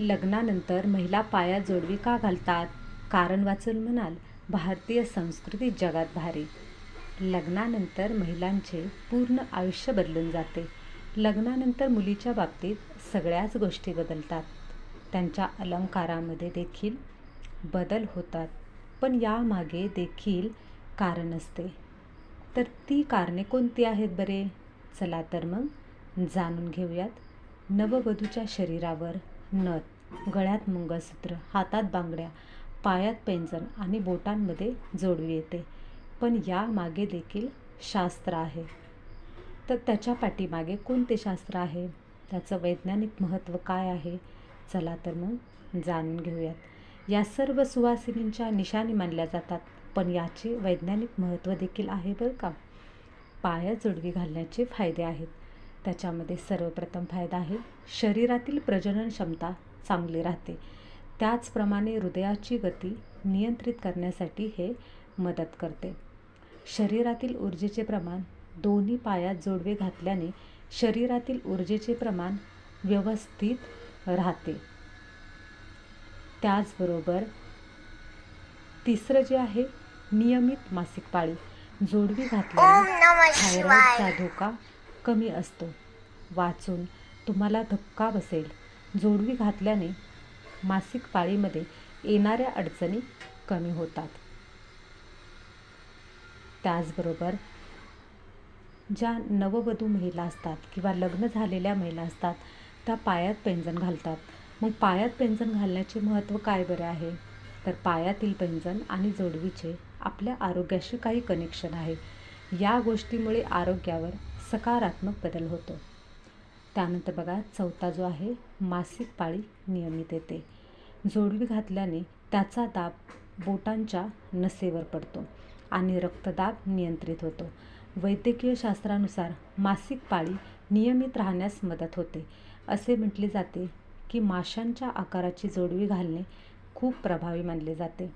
लग्नानंतर महिला पायात जोडवी का घालतात? कारण वाचून म्हणाल भारतीय संस्कृती जगात भारी. लग्नानंतर महिलांचे पूर्ण आयुष्य बदलून जाते. लग्नानंतर मुलीच्या बाबतीत सगळ्याच गोष्टी बदलतात. त्यांच्या अलंकारामध्ये देखील बदल होतात. पण यामागे देखील कारण असते. तर ती कारणे कोणती आहेत बरे? चला तर मग जाणून घेऊयात. नववधूच्या शरीरावर नथ गळ्यात मंगळसूत्र हातात बांगड्या पायात पैंजण आणि बोटांमध्ये जोडवी येते. पण यामागे देखील शास्त्र आहे. तर त्याच्या पाठीमागे कोणते शास्त्र आहे? त्याचं वैज्ञानिक महत्त्व काय आहे? चला तर मग जाणून घेऊयात. या सर्व सुवासिनींच्या निशाणी मानल्या जातात पण याचे वैज्ञानिक महत्त्व देखील आहे बरं का? पायात जोडवी घालण्याचे फायदे आहेत. त्याच्यामध्ये सर्वप्रथम फायदा आहे. शरीरातील प्रजनन क्षमता चांगली राहते. त्याचप्रमाणे हृदयाची गती नियंत्रित करण्यासाठी हे मदत करते. शरीरातील ऊर्जेचे प्रमाण दोन्ही पायात जोडवे घातल्याने शरीरातील ऊर्जेचे प्रमाण व्यवस्थित राहते. त्याचबरोबर तिसरं जे आहे नियमित मासिक पाळी. जोडवी घातल्याने थायरॉईडचा धोका कमी असतो. वाचून तुम्हाला धक्का बसेल. जोडवी घातल्याने मासिक पाळीमध्ये येणाऱ्या अडचणी कमी होतात. त्याचबरोबर ज्या नववधू महिला असतात किंवा लग्न झालेल्या महिला असतात त्या पायात पैंजण घालतात. मग पायात पैंजण घालण्याचे महत्त्व काय बरे आहे? तर पायातील पैंजण आणि जोडवीचे आपल्या आरोग्याशी काही कनेक्शन आहे. या गोष्टीमुळे आरोग्यावर सकारात्मक बदल होतो. त्यानंतर बघा चौथा जो आहे मासिक पाळी नियमित येते. जोडवी घातल्याने त्याचा दाब बोटांच्या नसेवर पडतो आणि रक्तदाब नियंत्रित होतो. वैद्यकीय शास्त्रानुसार मासिक पाळी नियमित राहण्यास मदत होते. असे म्हटले जाते की माशांच्या आकाराची जोडवी घालणे खूप प्रभावी मानले जाते.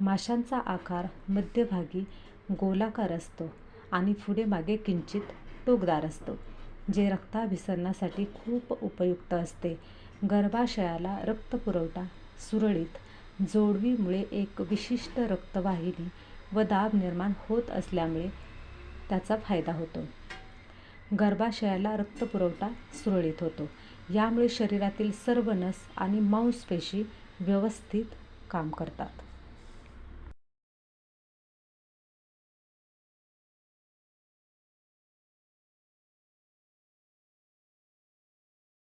माशांचा आकार मध्यभागी गोलाकार असतो. आणि पुढे मागे किंचित टोकदार असतो जे रक्ताभिसरणासाठी खूप उपयुक्त असते. गर्भाशयाला रक्तपुरवठा सुरळीत जोडवीमुळे एक विशिष्ट रक्तवाहिनी व दाब निर्माण होत असल्यामुळे त्याचा फायदा होतो. गर्भाशयाला रक्तपुरवठा सुरळीत होतो. यामुळे शरीरातील सर्व नस आणि मांसपेशी व्यवस्थित काम करतात.